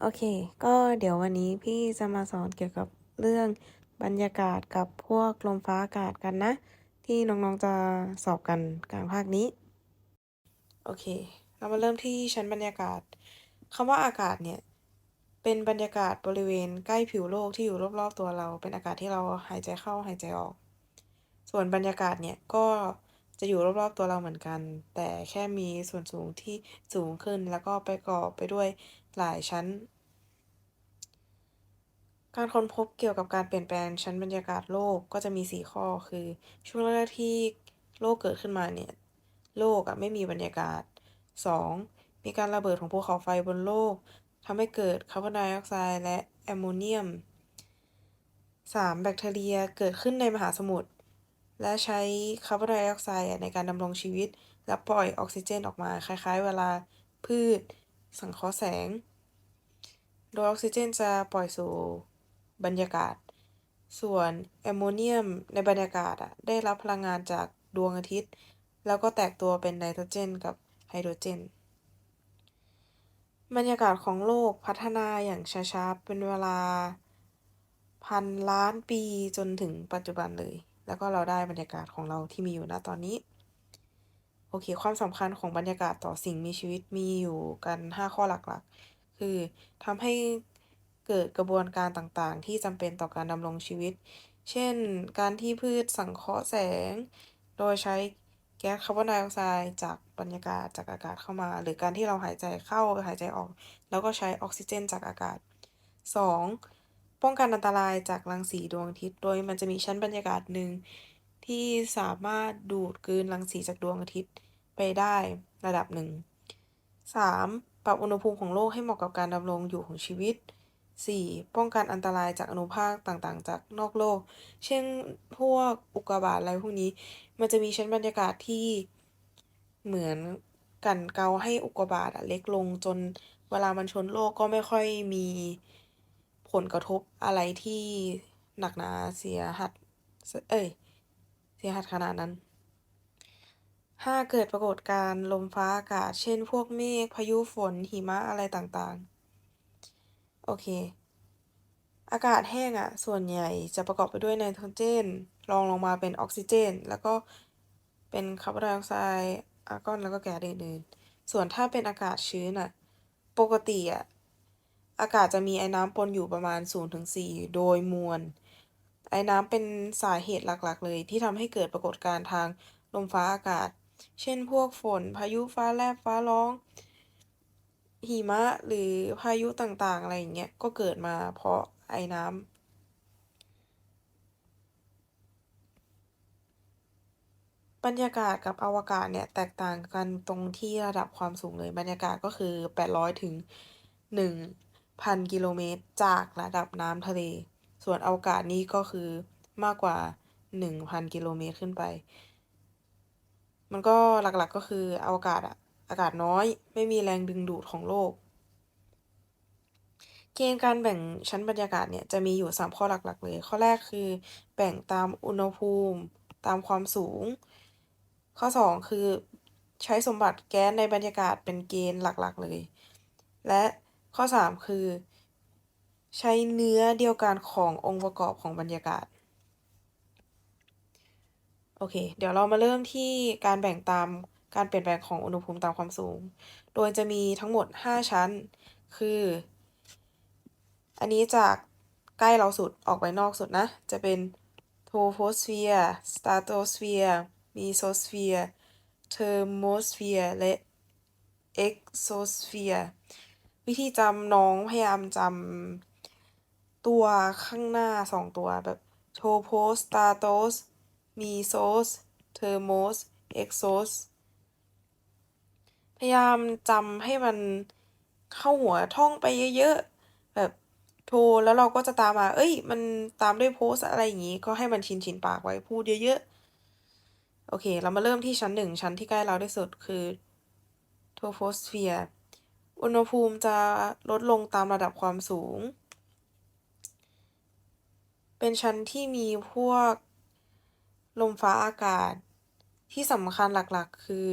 โอเค ก็เดี๋ยววันนี้พี่จะมาสอนเกี่ยวกับเรื่องบรรยากาศกับพวกลมฟ้าอากาศกันนะ ที่น้องๆจะสอบกันกลางภาคนี้ โอเค เรามาเริ่มที่ชั้นบรรยากาศคำว่าอากาศเนี่ย เป็นบรรยากาศบริเวณใกล้ผิวโลกที่อยู่รอบๆตัวเรา เป็นอากาศที่เราหายใจเข้าหายใจออก ส่วนบรรยากาศเนี่ยก็จะอยู่รอบๆตัวเราเหมือนกัน แต่แค่มีส่วนสูงที่สูงขึ้นแล้วก็ประกอบไปด้วย หลายชั้น การค้นพบเกี่ยวกับการเปลี่ยนแปลงชั้นบรรยากาศโลกก็จะมี 4 ข้อคือ ช่วงแรกที่โลกเกิดขึ้นมาเนี่ย โลกอะไม่มีบรรยากาศ 2. มีการระเบิดของภูเขาไฟบนโลกทำให้เกิดคาร์บอนไดออกไซด์และแอมโมเนียม 3. แบคทีเรียเกิดขึ้นในมหาสมุทรและใช้คาร์บอนไดออกไซด์ในการดำรงชีวิต และปล่อยออกซิเจนออกมา คล้ายๆ เวลาพืช สังเคราะห์แสง โดยออกซิเจนจะปล่อยสู่บรรยากาศ ส่วนแอมโมเนียมในบรรยากาศอะได้รับพลังงานจากดวงอาทิตย์ แล้วก็แตกตัวเป็นไนโตรเจนกับไฮโดรเจน บรรยากาศของโลกพัฒนาอย่างช้าๆ เป็นเวลาพันล้านปีจนถึงปัจจุบันเลย แล้วก็เราได้บรรยากาศของเราที่มีอยู่ณตอนนี้ โอเค ความสำคัญของบรรยากาศต่อสิ่งมีชีวิตมีอยู่กัน 5 ข้อหลักๆ คือทำให้เกิดกระบวนการต่างๆ ที่จำเป็นต่อการดำรงชีวิต เช่น การที่พืชสังเคราะห์แสง โดยใช้แก๊สคาร์บอนไดออกไซด์จากบรรยากาศจากอากาศเข้ามา หรือการที่เราหายใจเข้าหายใจออก แล้วก็ใช้ออกซิเจนจากอากาศ 2. ป้องกันอันตรายจากรังสีดวงอาทิตย์ โดยมันจะมีชั้นบรรยากาศหนึ่งที่สามารถดูดกลืนรังสีจากดวงอาทิตย์ ไปได้ระดับหนึ่ง 3. ปรับอุณหภูมิของโลกให้เหมาะกับการดำรงอยู่ของชีวิต 4. ป้องกันอันตรายจากอนุภาคต่างๆ จากนอกโลก เช่นพวกอุกกาบาตอะไรพวกนี้ มันจะมีชั้นบรรยากาศที่เหมือนกันเกาให้อุกกาบาตเล็กลงจนเวลามันชนโลกก็ไม่ค่อยมีผลกระทบอะไรที่หนักหนาเสียหัด เอ้ย เสียหัดขนาดนั้น 5. เกิดปรากฏการณ์ลมฟ้าอากาศ เช่น พวกเมฆ พายุฝน หิมะ อะไรต่างๆ โอเค อากาศแห้งอะส่วนใหญ่จะประกอบไปด้วยไนโตรเจน รองลงมาเป็นออกซิเจน แล้วก็เป็นคาร์บอนไดออกไซด์อาร์กอน แล้วก็แก๊สอื่นๆ ส่วนถ้าเป็นอากาศชื้นอะปกติอะอากาศจะมีไอ้น้ำปนอยู่ประมาณ 0-4 โดยมวล ไอ้น้ำเป็นสาเหตุหลักๆ เลยที่ทำให้เกิดปรากฏการณ์ทางลมฟ้าอากาศ เช่นพวกฝน พายุฟ้าแลบฟ้าร้อง หิมะหรือพายุต่างๆ อะไรอย่างเงี้ย ก็เกิดมาเพราะไอ้น้ำบรรยากาศกับอวกาศเนี่ยแตกต่างกันตรงที่ระดับความสูงเลย บรรยากาศก็คือ 800 ถึง 1,000 กิโลเมตรจากระดับน้ำทะเล ส่วนอวกาศนี่ก็คือมากกว่า 1,000 กิโลเมตรขึ้นไป มันก็หลักๆก็คืออวกาศอะอากาศน้อย ไม่มีแรงดึงดูดของโลก เกณฑ์การแบ่งชั้นบรรยากาศเนี่ยจะมีอยู่ 3 ข้อหลักๆเลย ข้อแรกคือแบ่งตามอุณหภูมิ ตามความสูง ข้อ 2 คือใช้สมบัติแก๊สในบรรยากาศเป็นเกณฑ์หลักๆเลย และข้อ 3 คือ ใช้เนื้อเดียวกันขององค์ประกอบของบรรยากาศ โอเค เดี๋ยวเรามาเริ่มที่การแบ่งตามการเปลี่ยนแปลงของอุณหภูมิตามความสูง โดยจะมีทั้งหมด 5 ชั้น คือ อันนี้จากใกล้เราสุดออกไปนอกสุดนะ จะเป็นโทโฟสเฟียร์สตาโตสเฟียร์มีโซสเฟียร์เทอร์โมสเฟียร์และเอ็กโซสเฟียร์วิธีจำน้องพยายามจำตัวข้างหน้า2ตัวแบบโทโพสตาโตส มีโซสเทอร์โมสเอ็กโซสพยายามจำให้มันเข้าหัวท่องไปเยอะๆ แบบโทรแล้วเราก็จะตามมา เอ้ย มันตามด้วยโพสอะไรอย่างงี้ ก็ให้มันชินชินปากไว้พูดเยอะๆ โอเค เรามาเริ่มที่ชั้น1ชั้นที่ใกล้เราที่สุดคือโทโฟสเฟียร์อุณหภูมิจะลดลงตามระดับความสูง เป็นชั้นที่มีพวก ลมฟ้าอากาศ ที่สำคัญหลักๆ คือ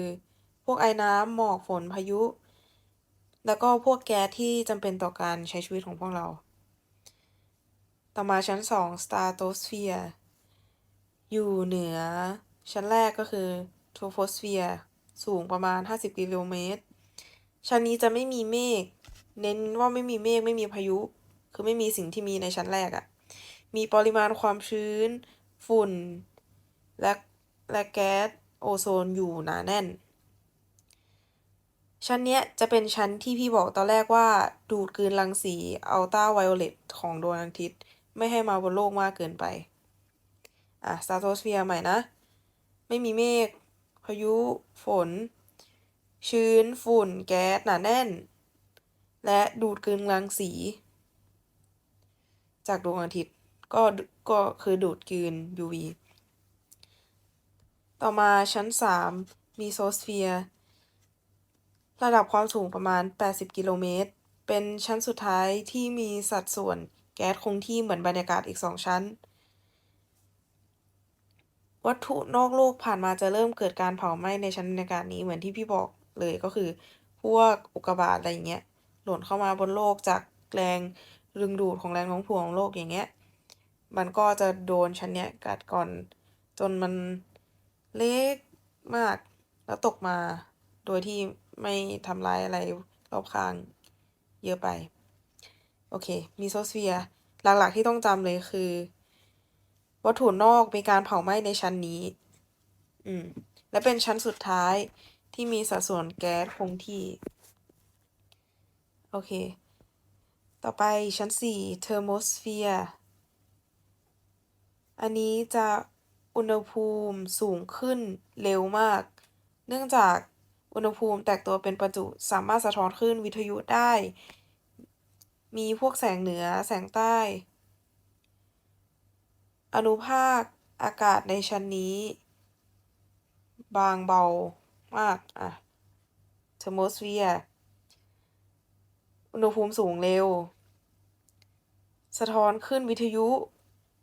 พวกไอ้น้ำหมอกฝนพายุ แล้วก็พวกแก๊สที่จำเป็นต่อการใช้ชีวิตของพวกเรา ต่อมาชั้น 2 stratosphere อยู่เหนือ ชั้นแรกก็คือ troposphere สูงประมาณ 50 กิโลเมตร ชั้นนี้จะไม่มีเมฆ เน้นว่าไม่มีเมฆไม่มีพายุ คือไม่มีสิ่งที่มีในชั้นแรกอะมีปริมาณความชื้น ฝุ่น และและแก๊สโอโซนอยู่หนาแน่น ชั้นเนี้ยจะเป็นชั้นที่พี่บอกตอนแรกว่าดูดกลืนรังสีอัลตราไวโอเลตของดวงอาทิตย์ ไม่ให้มาบนโลกมากเกินไป อะสตาร์โตสเฟียร์ใหม่นะ ไม่มีเมฆพายุฝน ชื้นฝุ่น แก๊สหนาแน่น และดูดกลืนรังสี จากดวงอาทิตย์ก็ก็คือดูดกลืน UV ต่อมาชั้น 3 มีโซสเฟียร์ระดับความสูงประมาณ 80 กิโลเมตร เป็นชั้นสุดท้ายที่มีสัดส่วนแก๊สคงที่เหมือนบรรยากาศอีก 2 ชั้น วัตถุนอกโลกผ่านมาจะเริ่มเกิดการเผาไหม้ในชั้นบรรยากาศนี้เหมือนที่พี่บอกเลยก็คือ พวกอุกกาบาตอะไรอย่างเงี้ยหล่นเข้ามาบนโลกจากแรงดึงดูดของแรงโน้มถ่วงของโลกอย่างเงี้ย มันก็จะโดนชั้นเนี้ยกัดก่อนจนมัน เล็กมาก แล้วตกมา โดยที่ไม่ทำลายอะไรรอบข้างเยอะไป โอเค มีโซสเฟียหลักๆที่ต้องจำเลยคือ วัตถุนอกมีการเผาไหม้ในชั้นนี้ อืม และเป็นชั้นสุดท้ายที่มีสัดส่วนแก๊สคงที่ โอเค ต่อไปชั้น4เทอร์โมสเฟียร์อันนี้จะ อุณหภูมิสูงขึ้นเร็วมาก เนื่องจากอุณหภูมิแตกตัวเป็นประจุสามารถสะท้อนคลื่นวิทยุได้ มีพวกแสงเหนือแสงใต้ อนุภาคอากาศในชั้นนี้ บางเบามากอะเทอร์โมสเฟียร์อุณหภูมิสูงเร็ว สะท้อนคลื่นวิทยุ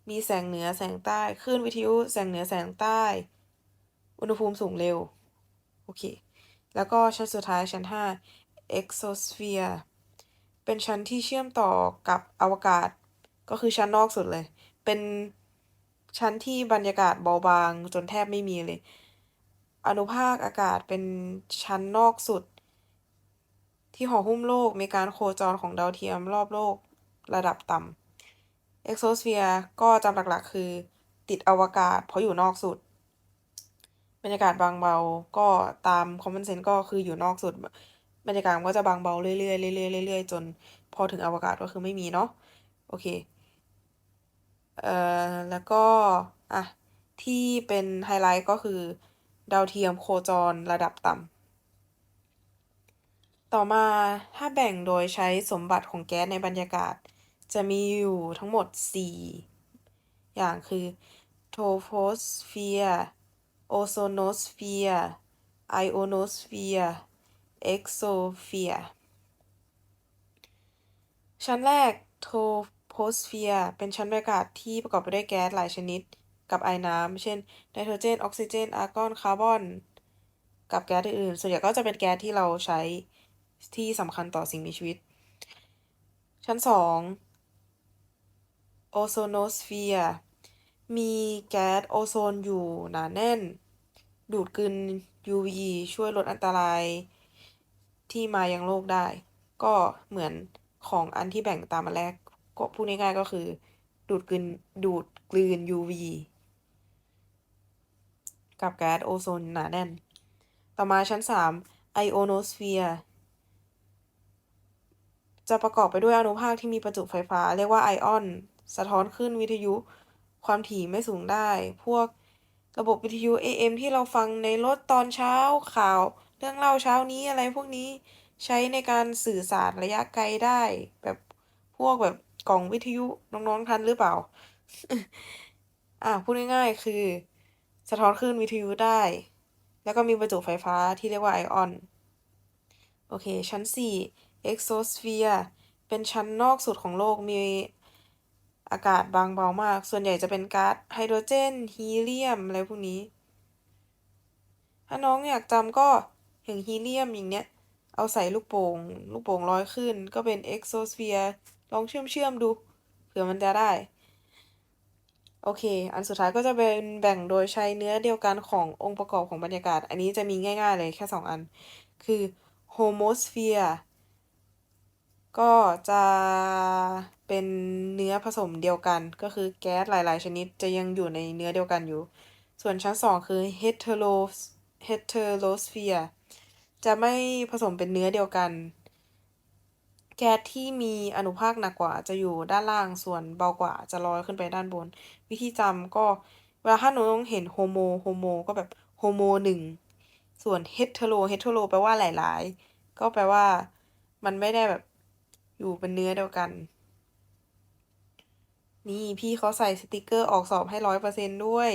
มีแสงเหนือแสงใต้คลื่นวิทยุแสงเหนือแสงใต้ อุณหภูมิสูงเร็ว โอเค แล้วก็ชั้นสุดท้ายชั้น 5 exosphere เป็นชั้นที่เชื่อมต่อกับอวกาศ ก็คือชั้นนอกสุดเลย เป็นชั้นที่บรรยากาศเบาบางจนแทบไม่มีเลย อนุภาคอากาศเป็นชั้นนอกสุด ที่ห่อหุ้มโลกมีการโคจรของดาวเทียมรอบโลกระดับต่ำ exosphere ก็จำหลักๆ คือติดอวกาศเพราะอยู่นอกสุด บรรยากาศบางเบา ก็ตาม common sense ก็คืออยู่นอกสุด บรรยากาศมันก็จะบางเบาเรื่อยๆเรื่อยๆเรื่อยๆจนพอถึงอวกาศก็คือไม่มีเนาะโอเค เอ่อ แล้วก็ อะ ที่เป็นไฮไลท์ก็คือ ดาวเทียมโคจรระดับต่ำ ต่อมาถ้าแบ่งโดยใช้สมบัติของแก๊สในบรรยากาศ จะมีอยู่ทั้งหมด 4 อย่างคือ troposphere ozonosphere ionosphere exosphere ชั้นแรก troposphere เป็นชั้นบรรยากาศที่ประกอบไปด้วยแก๊สหลายชนิดกับไอน้ำ เช่น ไนโตรเจน ออกซิเจน อาร์กอน คาร์บอน กับแก๊สอื่นๆ ส่วนใหญ่ก็จะเป็นแก๊สที่เราใช้ที่สำคัญต่อสิ่งมีชีวิต ชั้น 2 ozonosphere มีแก๊สโอโซนอยู่หนาแน่น ดูดกลืน UV ช่วยลดอันตราย ที่มายังโลกได้ ก็เหมือนของอันที่แบ่งตามมาแรก ก็พูดง่ายๆก็คือ ดูดกลืนดูดกลืน UV กับแก๊สโอโซนหนาแน่น ต่อมาชั้น3 ionosphere จะประกอบไปด้วยอนุภาคที่มีประจุไฟฟ้า เรียกว่าไอออน สะท้อนคลื่นวิทยุความถี่ไม่สูงได้ พวกระบบวิทยุ AM ที่เราฟังในรถตอนเช้าข่าว เรื่องเล่าเช้านี้อะไรพวกนี้ใช้ในการสื่อสารระยะไกลได้ แบบพวกแบบกล่องวิทยุน้องๆทันหรือเปล่า อะพูดง่ายๆคือ สะท้อนคลื่นวิทยุได้ แล้วก็มีประจุไฟฟ้าที่เรียกว่าไอออน โอเค ชั้น 4 exosphere เป็นชั้นนอกสุดของโลกมี อากาศบางเบามาก ส่วนใหญ่จะเป็นก๊าซไฮโดรเจน ฮีเลียม อะไรพวกนี้ ถ้าน้องอยากจำก็อย่างฮีเลียมอย่างเนี้ย เอาใส่ลูกโป่ง ลูกโป่งลอยขึ้น ก็เป็น exosphere ลองเชื่อมเชื่อมดู เผื่อมันจะได้ โอเค อันสุดท้ายก็จะเป็นแบ่งโดยใช้เนื้อเดียวกันขององค์ประกอบของบรรยากาศ อันนี้จะมีง่ายๆเลยแค่ 2 อัน คือ homosphere ก็จะเป็นเนื้อผสมเดียวกัน ก็คือแก๊สหลาย ๆ ชนิดจะยังอยู่ในเนื้อเดียวกันอยู่ ส่วนชั้น 2 คือ hetero heterosphere จะไม่ผสมเป็นเนื้อเดียวกัน แก๊สที่มีอนุภาคหนักกว่าจะอยู่ด้านล่างส่วนเบากว่าจะลอยขึ้นไปด้านบน วิธีจำก็เวลาถ้าหนูต้องเห็นโฮโมโฮโมก็แบบโฮโมหนึ่งส่วน hetero hetero แปลว่าหลาย ๆ ก็แปลว่ามันไม่ได้แบบ อยู่เป็นเนื้อเดียวกัน นี่พี่เขาใส่สติกเกอร์ออกสอบให้ร้อยเปอร์เซนด้วย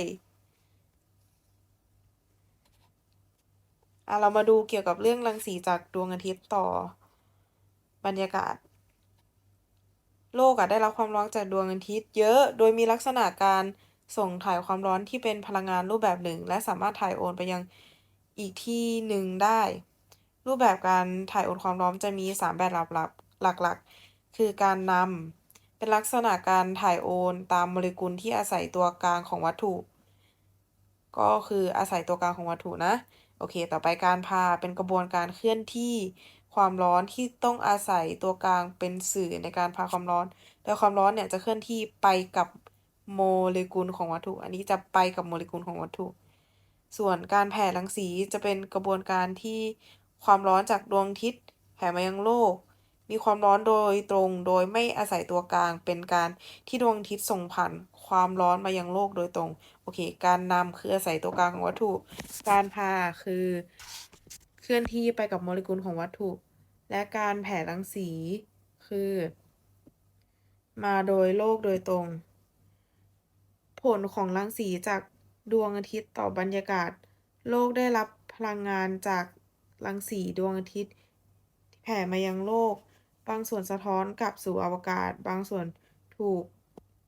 อะ เรามาดูเกี่ยวกับเรื่องรังสีจากดวงอาทิตย์ต่อบรรยากาศ โลกอะได้รับความร้อนจากดวงอาทิตย์ เยอะ โดยมีลักษณะการส่งถ่ายความร้อนที่เป็นพลังงานรูปแบบหนึ่ง และสามารถถ่ายโอนไปยังอีกที่หนึ่งได้ รูปแบบการถ่ายโอนความร้อนจะมี 3 แบบหลัก หลักๆ คือการนำเป็นลักษณะการถ่ายโอนตามโมเลกุลที่อาศัยตัวกลางของวัตถุ ก็คืออาศัยตัวกลางของวัตถุนะ โอเค ต่อไปการพาเป็นกระบวนการเคลื่อนที่ความร้อนที่ต้องอาศัยตัวกลางเป็นสื่อในการพาความร้อน โดยความร้อนเนี่ยจะเคลื่อนที่ไปกับโมเลกุลของวัตถุ อันนี้จะไปกับโมเลกุลของวัตถุ ส่วนการแผ่รังสีจะเป็นกระบวนการที่ความร้อนจากดวงอาทิตย์แผ่มายังโลก มีความร้อนโดยตรงโดยไม่อาศัยตัวกลาง เป็นการที่ดวงอาทิตย์ส่งผ่านความร้อนมายังโลกโดยตรง โอเค การนำคืออาศัยตัวกลางของวัตถุ การพาคือเคลื่อนที่ไปกับโมเลกุลของวัตถุ และการแผ่รังสีคือ มาโดยโลกโดยตรง ผลของรังสีจากดวงอาทิตย์ต่อบรรยากาศ โลกได้รับพลังงานจากรังสีดวงอาทิตย์ที่แผ่มายังโลก บางส่วนสะท้อนกลับสู่อวกาศ บางส่วนถูก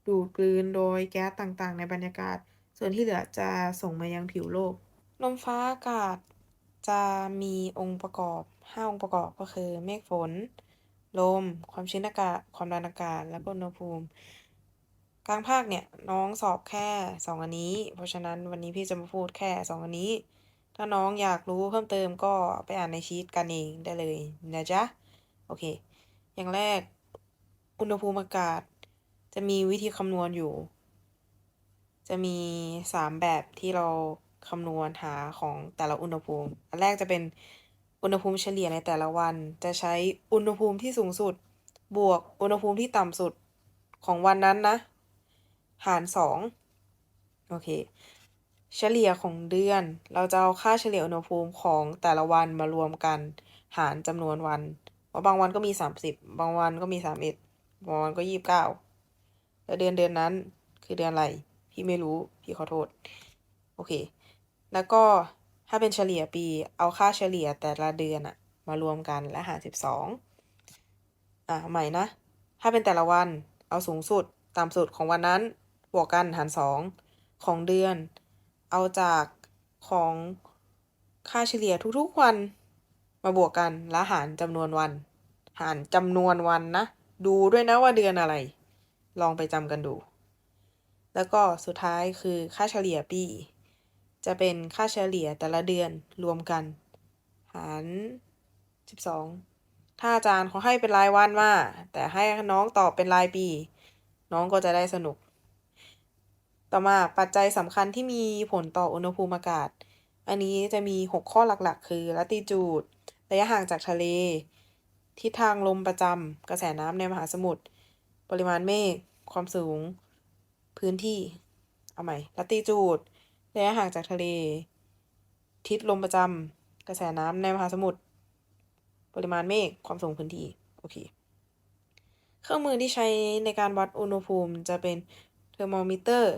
ดูดกลืนโดยแก๊สต่างๆ ในบรรยากาศ ส่วนที่เหลือจะส่งมายังผิวโลก ลมฟ้าอากาศจะมีองค์ประกอบ 5 องค์ประกอบก็คือ เมฆฝน ลม ความชื้นอากาศ ความดันอากาศ และก็อุณหภูมิ กลางภาคเนี่ยน้องสอบแค่ 2 อันนี้ เพราะฉะนั้นวันนี้พี่จะมาพูดแค่ 2 อันนี้ ถ้าน้องอยากรู้เพิ่มเติมก็ไปอ่านในชีตกันเองได้เลยนะจ๊ะ โอเค อย่างแรก อุณหภูมิอากาศ จะมีวิธีคำนวณอยู่ จะมี3แบบที่เราคำนวณหาของแต่ละอุณหภูมิ อันแรกจะเป็นอุณหภูมิเฉลี่ยในแต่ละวัน จะใช้อุณหภูมิที่สูงสุด บวกอุณหภูมิที่ต่ำสุดของวันนั้นนะ หาร2โอเค เฉลี่ยของเดือน เราจะเอาค่าเฉลี่ยอุณหภูมิของแต่ละวันมารวมกัน หารจำนวนวัน เพราะบางวันก็มี30บบางวันก็มี31บางวันก็29แล้วเดือนเดือนนั้นคือเดือนอะไร พี่ไม่รู้พี่ขอโทษ โอเค แล้วก็ถ้าเป็นเฉลี่ยปีเอาค่าเฉลี่ยแต่ละเดือนอะมารวมกันและหาร12อะใหม่นะ ถ้าเป็นแต่ละวันเอาสูงสุดต่ำสุดของวันนั้นบวกกันหาร2ของเดือน เอาจากของค่าเฉลี่ยทุกๆวัน มาบวกกันและหารจำนวนวัน หารจำนวนวันนะ ดูด้วยนะว่าเดือนอะไร ลองไปจำกันดู แล้วก็สุดท้ายคือค่าเฉลี่ยปี จะเป็นค่าเฉลี่ยแต่ละเดือนรวมกัน หาร 12 ถ้าอาจารย์เขาให้เป็นรายวันมาแต่ให้น้องตอบเป็นรายปี น้องก็จะได้สนุก ต่อมาปัจจัยสำคัญที่มีผลต่ออุณหภูมิอากาศอันนี้จะมี 6 ข้อหลักๆ คือลัติจูด ระยะห่างจากทะเล ทิศทางลมประจำกระแสน้ำในมหาสมุทร ปริมาณเมฆ ความสูง พื้นที่ เอาใหม่ลัติจูด ระยะห่างจากทะเล ทิศลมประจำกระแสน้ำในมหาสมุทร ปริมาณเมฆ ความสูงพื้นที่ โอเค เครื่องมือที่ใช้ในการวัดอุณหภูมิจะเป็นเทอร์โมมิเตอร์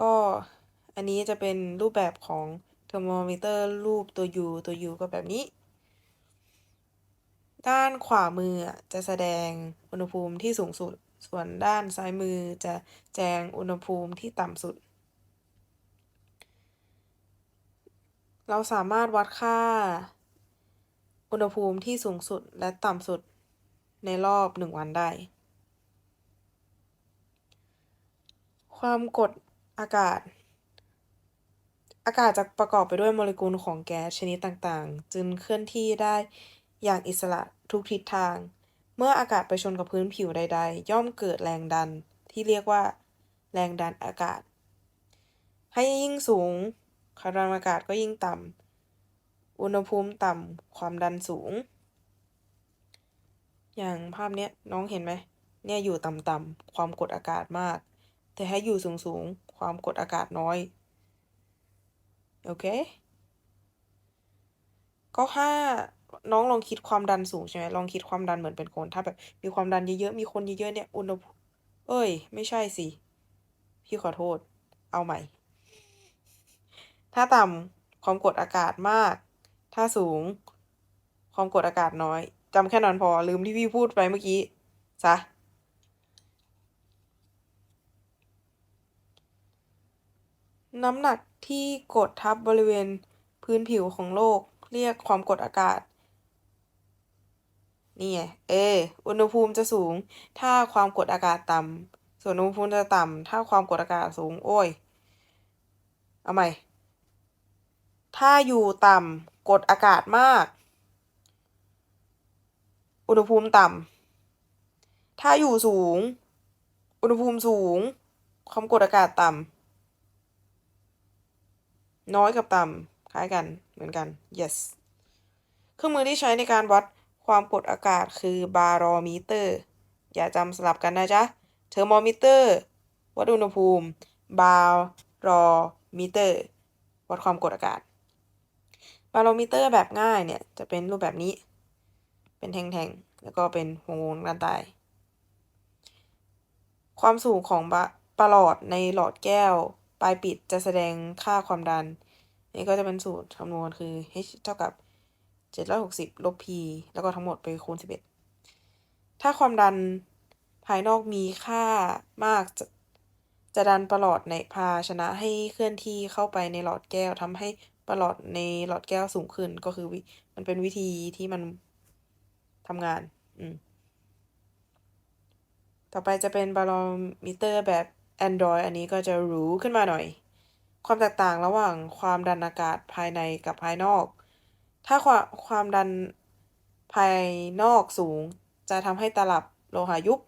ก็อันนี้จะเป็นรูปแบบของ เทอร์โมมิเตอร์รูปตัว U ตัว U ก็แบบนี้ ด้านขวามือจะแสดงอุณหภูมิที่สูงสุด ส่วนด้านซ้ายมือจะแจงอุณหภูมิที่ต่ำสุด เราสามารถวัดค่า อุณหภูมิที่สูงสุดและต่ำสุดในรอบหนึ่งวันได้ ความกดอากาศ อากาศจะประกอบไปด้วยโมเลกุลของแก๊สชนิดต่างๆ จึงเคลื่อนที่ได้อย่างอิสระทุกทิศทาง เมื่ออากาศไปชนกับพื้นผิวใด ๆ ย่อมเกิดแรงดันที่เรียกว่า แรงดันอากาศ ให้ยิ่งสูงความดันอากาศก็ยิ่งต่ำ อุณหภูมิต่ำ ความดันสูง อย่างภาพเนี้ยน้องเห็นไหม เนี่ยอยู่ต่ำๆ ความกดอากาศมาก แต่ถ้อยู่สูงๆ ความกดอากาศน้อย โอเค ก็ถ้าน้องลองคิดความดันสูงใช่ไหมลองคิดความดันเหมือนเป็นคน ถ้าแบบมีความดันเยอะๆ มีคนเยอะๆเนี่ย อุณหภูมิเอ้ย ไม่ใช่สิ พี่ขอโทษ เอาใหม่ ถ้าต่ำความกดอากาศมาก ถ้าสูง ความกดอากาศน้อยจำแค่นั้นพอลืมที่พี่พูดไปเมื่อกี้ซะ น้ำหนักที่กดทับบริเวณพื้นผิวของโลก เรียกความกดอากาศ นี่ไง เอ อุณหภูมิจะสูง ถ้าความกดอากาศต่ำ ส่วนอุณหภูมิจะต่ำ ถ้าความกดอากาศสูง โอ้ย เอาใหม่ ถ้าอยู่ต่ำ กดอากาศมาก อุณหภูมิต่ำ ถ้าอยู่สูง อุณหภูมิสูง ความกดอากาศต่ำ น้อยกับต่ำคล้ายกันเหมือนกัน yes เครื่องมือที่ใช้ในการวัดความกดอากาศคือบารอมิเตอร์ อย่าจำสลับกันนะจ๊ะเทอร์โมมิเตอร์ วัดอุณหภูมิ บารอมิเตอร์ วัดความกดอากาศ บารอมิเตอร์แบบง่ายเนี่ย จะเป็นรูปแบบนี้ เป็นแท่งๆ แล้วก็เป็นวงๆด้านใต้ความสูงของประหลอดในหลอดแก้ว ปลายปิดจะแสดงค่าความดัน นี่ก็จะเป็นสูตรคำนวณคือ h เท่ากับ 760 ลบ p แล้วก็ทั้งหมดไปคูณ 11 ถ้าความดันภายนอกมีค่ามากจะจะดันประหลอดในภาชนะให้เคลื่อนที่เข้าไปในหลอดแก้วทำให้ประหลอดในหลอดแก้วสูงขึ้นก็คือมันเป็นวิธีที่มันทำงาน อืมต่อไปจะเป็นบารอมิเตอร์แบบ Android อันนี้ก็จะหรูขึ้นมาหน่อย ความแตกต่างระหว่างความดันอากาศภายในกับภายนอก ถ้าความความดันภายนอกสูงจะทำให้ตลับโลหะยุบ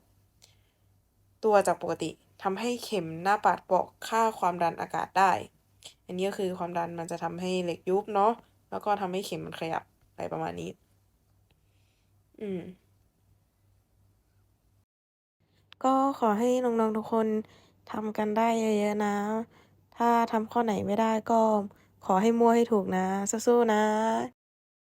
ตัวจากปกติทำให้เข็มหน้าปัดบอกค่าความดันอากาศได้ อันนี้ก็คือความดันมันจะทำให้เหล็กยุบเนาะ แล้วก็ทำให้เข็มมันขยับอะไรประมาณนี้ อืม ก็ขอให้น้องๆทุกคน ทำกันได้เยอะๆนะ ถ้าทำข้อไหนไม่ได้ก็ขอให้มั่วให้ถูกนะ สู้ๆนะ